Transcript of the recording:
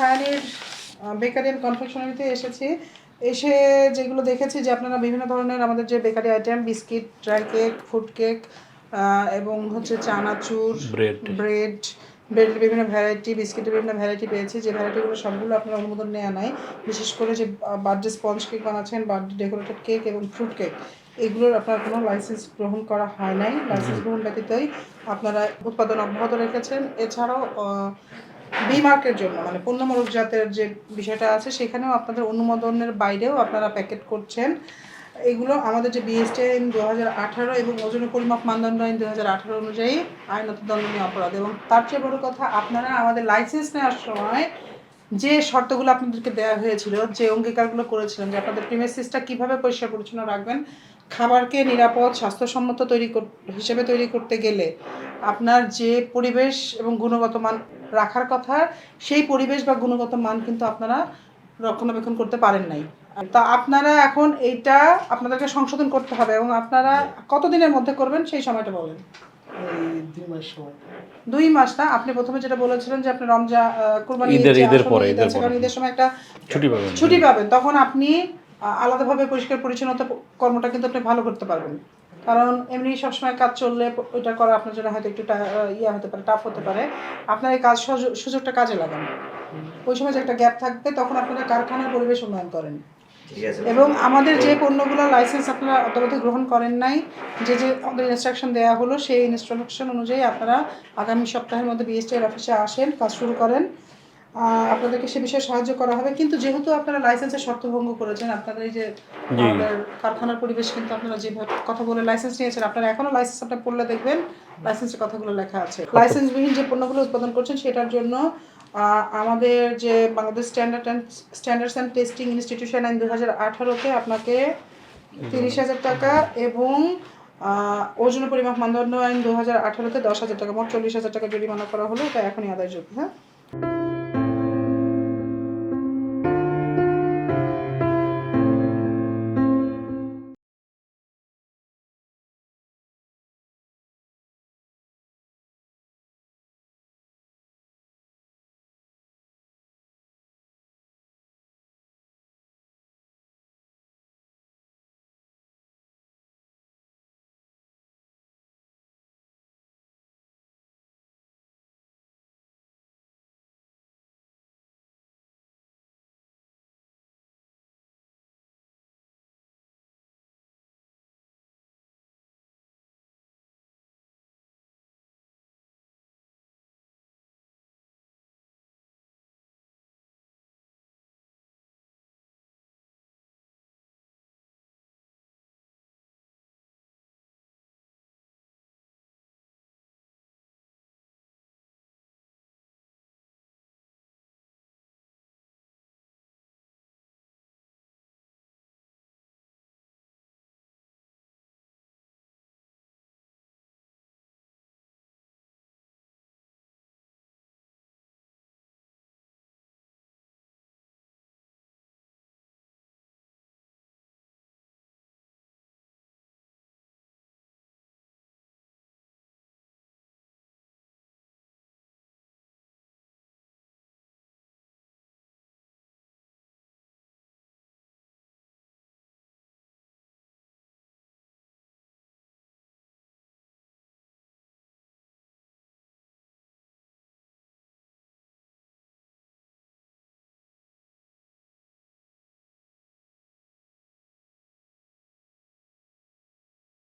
সায়ানির bakery and কনফেকশনারিতে এসেছি। এসে যেগুলো দেখেছি যে আপনারা বিভিন্ন ধরনের আমাদের যে bakery item biscuit dry cake food cake এবং হচ্ছে চানাচুর Bread. ব্রেড ব্রেডের বিভিন্ন ভ্যারাইটি বিস্কিটের বিভিন্ন ভ্যারাইটি পেয়েছি। যে ভ্যারাইটিগুলো সবগুলো আপনার অনুমোদন নেওয়া নাই। বিশেষ করে যে বার্থডে স্পঞ্জ কেক বানাচ্ছেন বার্থডে ডেকোরেটেড কেক এবং ফ্রুট কেক এগুলোর আপনার কোনো লাইসেন্স গ্রহণ করা হয় নাই। লাইসেন্স গ্রহণ ব্যতীতই আপনারা উৎপাদন অব্যাহত রেখেছেন। এছাড়াও বি মার্কের জন্য মানে পণ্য জাতের যে বিষয়টা আছে, সেখানেও আপনাদের অনুমোদনের বাইরেও আপনারা প্যাকেট করছেন। এগুলো আমাদের যে বিএসটি আইন দু হাজার আঠারো এবং ওজন পরিমাপ মানদণ্ড আইন দু হাজার আঠারো অনুযায়ী আইনত দণ্ডনীয় অপরাধ। এবং তার চেয়ে বড় কথা, আপনারা আমাদের লাইসেন্স নেওয়ার সময় যে শর্তগুলো আপনাদেরকে দেওয়া হয়েছিল, যে অঙ্গীকারগুলো করেছিলেন, যে আপনাদের প্রিমেসিসটা কীভাবে পরিষ্কার পরিচ্ছন্ন রাখবেন খাবারকে নিরাপদ স্বাস্থ্যসম্মত তৈরি হিসেবে তৈরি করতে গেলে আপনার যে পরিবেশ এবং গুণগত মান রাখার কথা সেই পরিবেশ বা গুণগত মান কিন্তু আপনারা রক্ষণাবেক্ষণ করতে পারেন নাই। তা আপনারা এখন এইটা আপনাদেরকে সংশোধন করতে হবে এবং আপনারা কতদিনের মধ্যে করবেন সেই সময়টা বলেন। দুই মাস সময়। দুই মাস না? আপনি প্রথমে যেটা বলেছিলেন যে আপনি রমজা কুরবানি ঈদের- ঈদের পরে, সময় একটা ছুটি পাবেন। ছুটি পাবেন। তখন আপনি আলাদাভাবে পরিষ্কার পরিচ্ছন্নতা কর্মটা কিন্তু আপনি ভালো করতে পারবেন। কারণ এমনি সবসময় কাজ চললে ওইটা করা আপনার জন্য হয়তো একটু ইয়ে হতে পারে টাফ হতে পারে। আপনার এই কাজ সুযোগটা কাজে লাগান। ওই সময় যে একটা গ্যাপ থাকবে তখন আপনারা কারখানার পরিবেশ উন্নয়ন করেন। এবং আমাদের যে পণ্যগুলো লাইসেন্স আপনারা অতবধি গ্রহণ করেন নাই যে যে আমাদের ইনস্ট্রাকশন দেওয়া হলো সেই ইনস্ট্রাকশন অনুযায়ী আপনারা আগামী সপ্তাহের মধ্যে বিএসটিআর অফিসে আসেন কাজ শুরু করেন। আপনাদেরকে সে বিষয়ে সাহায্য করা হবে। কিন্তু যেহেতু আপনারা লাইসেন্সের শর্ত ভঙ্গ করেছেন আপনাদের এই যে কারখানার পরিবেশ কিন্তু আপনারা যেভাবে কথা বলে লাইসেন্স নিয়েছেন আপনারা এখনও লাইসেন্স আপনার পড়লে দেখবেন লাইসেন্সের কথাগুলো লেখা আছে। লাইসেন্সবিহীন যে পণ্যগুলো উৎপাদন করছেন সেটার জন্য আমাদের যে Bangladesh standard and standards and testing institution আইন দু হাজার আঠারোতে আপনাকে তিরিশ হাজার টাকা এবং ওজন পরিমাপ মানদণ্ড আইন দু হাজার আঠারোতে দশ হাজার টাকা মোট চল্লিশ হাজার টাকা জরিমানা করা হলো এটা এখনই আদায়যোগ্য হ্যাঁ?